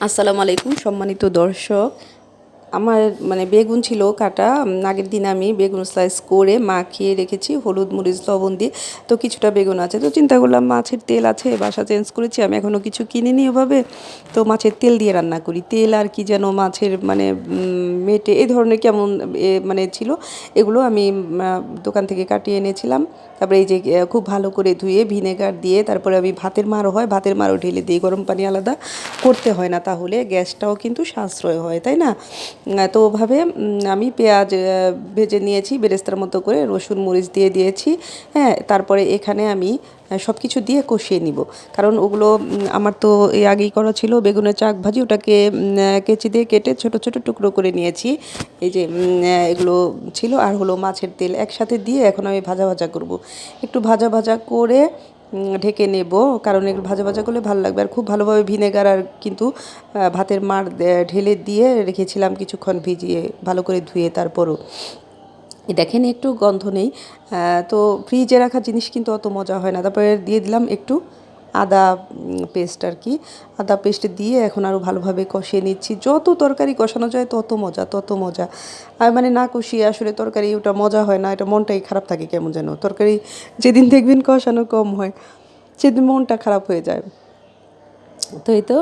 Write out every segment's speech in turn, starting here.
আসসালামু আলাইকুম সম্মানিত দর্শক। আমার মানে বেগুন ছিল কাটা আগের দিন আমি বেগুন স্লাইস করে মাখিয়ে রেখেছি, হলুদ, মরিচ, লবণ দিয়ে। তো কিছুটা বেগুন আছে। তো চিন্তা করলাম মাছের তেল আছে, বাসা চেঞ্জ করেছি, আমি এখনও কিছু কিনিনি ওভাবে। তো মাছের তেল দিয়ে রান্না করি। তেল আর কি যেন মাছের মানে মেটে, এই ধরনের কেমন মানে ছিল, এগুলো আমি দোকান থেকে কাটিয়ে এনেছিলাম। তারপরে এই যে খুব ভালো করে ধুয়ে, ভিনেগার দিয়ে, তারপরে আমি ভাতের মারও হয়, ভাতের মারও ঢেলে দিই, গরম পানি আলাদা। করতে হয় না তাহলে, গ্যাসটাও কিন্তু সাশ্রয় হয়, তাই না? তো ওভাবে আমি পেঁয়াজ ভেজে নিয়েছি, বেরেস্তার মতো করে, রসুন, মরিচ দিয়ে দিয়েছি হ্যাঁ তারপরে এখানে আমি সব কিছু দিয়ে কষিয়ে নিব। কারণ ওগুলো আমার তো এই আগেই করা ছিল, বেগুনের চাক ভাজি, ওটাকে কেচি দিয়ে কেটে ছোট ছোট টুকরো করে নিয়েছি। এই যে এগুলো ছিল, আর হলো মাছের তেল একসাথে দিয়ে এখন আমি ভাজা ভাজা করব। একটু ভাজা ভাজা করে ঢেকে নেব। কারণ এগুলো ভাজা ভাজা করলে ভালো লাগবে। আর খুব ভালোভাবে ভিনেগার আর কিন্তু ভাতের মার ঢেলে দিয়ে রেখেছিলাম কিছুক্ষণ ভিজিয়ে ভালো করে ধুয়ে তারপরও। দেখেন একটু গন্ধ নেই। তো ফ্রিজে রাখা জিনিস কিন্তু অত মজা হয় না। তারপরে দিয়ে দিলাম একটু আদা পেস্ট আর কি। আদা পেস্ট দিয়ে এখন আরও ভালোভাবে কষিয়ে নিচ্ছি। যত তরকারি কষানো যায় তত মজা তত মজা। আর মানে না কষিয়ে আসলে তরকারি ওটা মজা হয় না, এটা মনটাই খারাপ থাকে কেমন যেন। তরকারি যেদিন দেখবেন কষানো কম হয়, সেদিন মনটা খারাপ হয়ে যায়। তো এই তো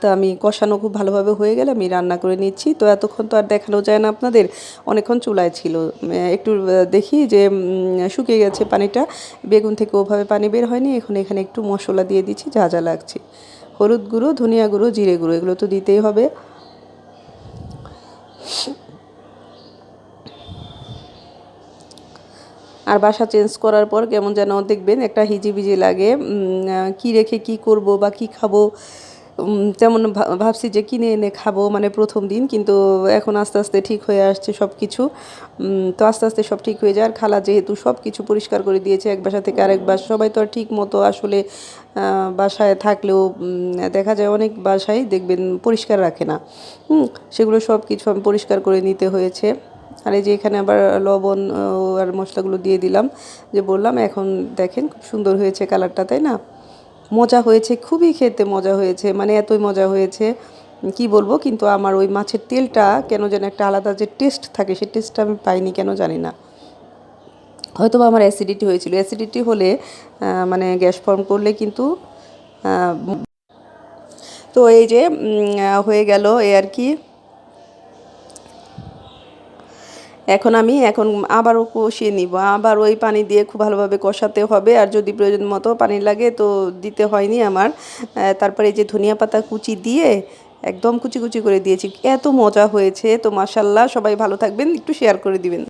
তো আমি কষানো খুব ভালোভাবে হয়ে গেলে আমি রান্না করে নিচ্ছি। তো এতক্ষণ তো আর দেখানো যায় না আপনাদের, অনেকক্ষণ চুলায় ছিল। একটু দেখি যে শুকিয়ে গেছে পানিটা। বেগুন থেকে ওভাবে পানি বের হয়নি, এখন এখানে একটু মশলা দিয়ে দিচ্ছি, যা যা লাগছে। হলুদ গুঁড়ো, ধনিয়া গুঁড়ো, জিরে গুঁড়ো, এগুলো তো দিতেই হবে। আর বাসা চেঞ্জ করার পর কেমন যেন দেখবেন একটা হিজিবিজি লাগে কি রেখে কি করব বা কি খাব তেমন ভাবছি যে কিনে এনে খাব মানে প্রথম দিন, কিন্তু এখন আস্তে আস্তে ঠিক হয়ে আসছে সব কিছু তো আস্তে আস্তে সব ঠিক হয়ে যায়। আর খালা যেহেতু সব কিছু পরিষ্কার করে দিয়েছে, এক বাসা থেকে আরেক বাসা, সবাই তো আর ঠিক মতো আসলে বাসায় থাকলেও দেখা যায় অনেক বাসায় দেখবেন পরিষ্কার রাখে না। সেগুলো সব কিছু আমি পরিষ্কার করে নিতে হয়েছে। আর এই যে এখানে আবার লবণ আর মশলাগুলো দিয়ে দিলাম, যে বললাম এখন দেখেন খুব সুন্দর হয়েছে কালারটা, তাই না? মজা হয়েছে, খুবই খেতে মজা হয়েছে মানে এতই মজা হয়েছে, কি বলব, কিন্তু আমার ওই মাছের তেলটা কেন যেন একটা আলাদা যে টেস্ট থাকে, সেই টেস্টটা আমি পাইনি, কেন জানি না। হয়তো আমার অ্যাসিডিটি হয়েছিল। অ্যাসিডিটি হলে মানে গ্যাস ফর্ম করলে কিন্তু তো এই যে হয়ে গেল এ আর কি। এখন আমি এখন আবারও কষিয়ে নিব। আবার ওই পানি দিয়ে খুব ভালোভাবে কষাতে হবে। আর যদি প্রয়োজন মতো পানি লাগে তো দিতে হয়নি আমার। তারপরে যে ধনিয়া পাতা কুচি দিয়ে একদম কুচি কুচি করে দিয়েছি। এত মজা হয়েছে। তো মাসাল্লাহ সবাই ভালো থাকবেন। একটু শেয়ার করে দিবেন।